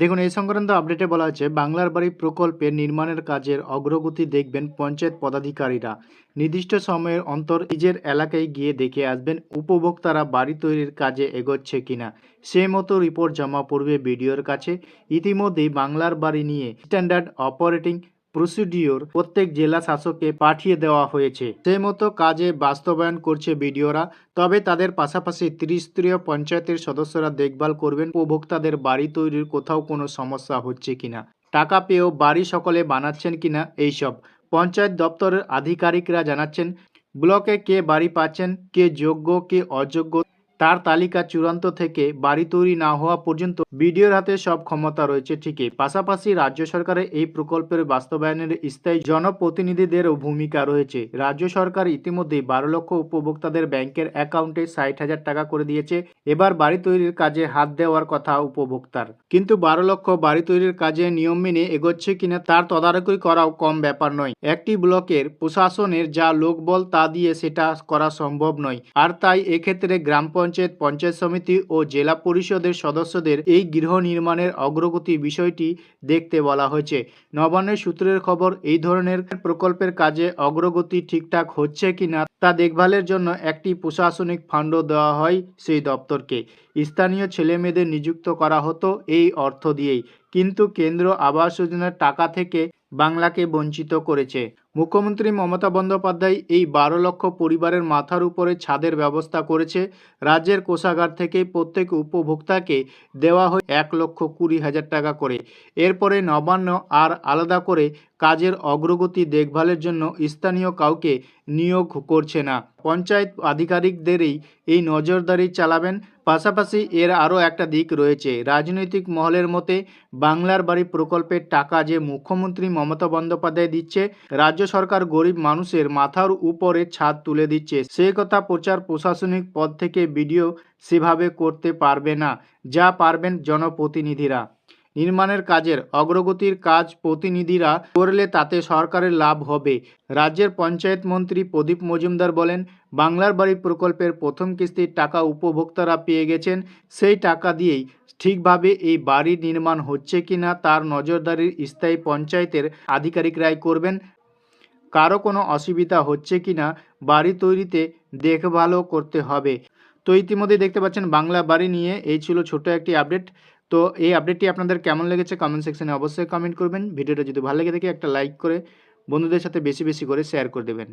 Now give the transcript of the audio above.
দেখুন, এই সংক্রান্ত আপডেটে বলা হচ্ছে বাংলার বাড়ি প্রকল্পের নির্মাণের কাজের অগ্রগতি দেখবেন পঞ্চায়েত পদাধিকারীরা। নির্দিষ্ট সময়ের অন্তর নিজের এলাকায় গিয়ে দেখে আসবেন উপভোক্তারা বাড়ি তৈরির কাজে এগোচ্ছে কিনা। সে মতো রিপোর্ট জমা পড়বে বিডিওর কাছে। ইতিমধ্যেই বাংলার বাড়ি নিয়ে স্ট্যান্ডার্ড অপারেটিং প্রসিডিওর প্রত্যেক জেলা শাসককে পাঠিয়ে দেওয়া হয়েছে। সেই মতো কাজে বাস্তবায়ন করছে বিডিওরা, তবে তাদের পাশাপাশি ত্রিস্তরীয় পঞ্চায়েতের সদস্যরা দেখভাল করবেন, উপভোক্তাদের বাড়ি তৈরির কোথাও কোনো সমস্যা হচ্ছে কিনা, টাকা পেয়েও বাড়ি সকলে বানাচ্ছেন কিনা এইসব পঞ্চায়েত দপ্তরের আধিকারিকরা জানাচ্ছেন, ব্লকে কে বাড়ি পাচ্ছেন, কে যোগ্য, কে অযোগ্য তার তালিকা চূড়ান্ত থেকে বাড়ি তৈরি না হওয়া পর্যন্ত বিডিওর হাতে সব ক্ষমতা রয়েছে ঠিকই। পাশাপাশি রাজ্য সরকারের এই প্রকল্পের বাস্তবায়নের স্থায়ী জনপ্রতিনিধিদেরও ভূমিকা রয়েছে। রাজ্য সরকার ইতিমধ্যেই বারো লক্ষ উপভোক্তাদের ব্যাংকের অ্যাকাউন্টে ষাট হাজার টাকা করে দিয়েছে। এবার বাড়ি তৈরির কাজে হাত দেওয়ার কথা উপভোক্তার। কিন্তু বারো লক্ষ বাড়ি তৈরির কাজে নিয়ম মেনে এগোচ্ছে কিনা তার তদারকি করাও কম ব্যাপার নয়। একটি ব্লকের প্রশাসনের যা লোকবল তা দিয়ে সেটা করা সম্ভব নয়। আর তাই এক্ষেত্রে গ্রাম পঞ্চায়েত পঞ্চায়েত সমিতি ও জেলা পরিষদের সদস্যদের এই গৃহ নির্মাণের অগ্রগতি বিষয়টি দেখতে বলা হয়েছে। নবান্নের সূত্রের খবর, এই ধরনের প্রকল্পের কাজে অগ্রগতি ঠিকঠাক হচ্ছে কিনা তা দেখভালের জন্য একটি প্রশাসনিক ফান্ড দেওয়া হয় সেই দপ্তরকে। স্থানীয় ছেলেমেয়েদের নিযুক্ত করা হতো এই অর্থ দিয়েই। কিন্তু কেন্দ্র আবাস যোজনার টাকা থেকে বাংলাকে বঞ্চিত করেছে। মুখ্যমন্ত্রী মমতা বন্দ্যোপাধ্যায় এই বারো লক্ষ পরিবারের মাথার উপরে ছাদের ব্যবস্থা করেছে। রাজ্যের কোষাগার থেকে প্রত্যেক উপভোক্তাকে দেওয়া হয় এক লক্ষ কুড়ি হাজার টাকা করে। এরপরে নবান্ন আর আলাদা করে কাজের অগ্রগতি দেখভালের জন্য স্থানীয় কাউকে নিয়োগ করছে না। পঞ্চায়েত আধিকারিকদেরই এই নজরদারি চালাবেন পাশাপাশি এর আরও একটা দিক রয়েছে। রাজনৈতিক মহলের মতে, বাংলার বাড়ি প্রকল্পের টাকা যে মুখ্যমন্ত্রী মমতা বন্দ্যোপাধ্যায় দিচ্ছে, রাজ্য সরকার গরিব মানুষের মাথার উপরে ছাদ তুলে দিচ্ছে। সে কথা প্রচার প্রশাসনিক পদ থেকে ভিডিও সেভাবে করতে পারবে না, যা পারবেন জনপ্রতিনিধিরা। নির্মাণের কাজের অগ্রগতির কাজ প্রতিনিধিরা করলে তাতে সরকারের লাভ হবে। রাজ্যের পঞ্চায়েত মন্ত্রী প্রদীপ মজুমদার বলেন, বাংলার বাড়ি প্রকল্পের প্রথম কিস্তির টাকা উপভোক্তারা পেয়ে গেছেন। সেই টাকা দিয়েই ঠিকভাবে এই বাড়ি নির্মাণ হচ্ছে কিনা তার নজরদারির স্থায়ী পঞ্চায়েতের আধিকারিকরাই করবেন। কারও কোনো অসুবিধা হচ্ছে কিনা বাড়ি তৈরিতে দেখভালও করতে হবে। তো ইতিমধ্যে দেখতে পাচ্ছেন, বাংলা বাড়ি নিয়ে এই ছিল ছোট একটি আপডেট। তো এই আপডেটটি আপনাদের কেমন লেগেছে কমেন্ট সেকশানে অবশ্যই কমেন্ট করবেন। ভিডিওটা যদি ভালো লেগে থাকে, একটা লাইক করে বন্ধুদের সাথে বেশি বেশি করে শেয়ার করে দেবেন।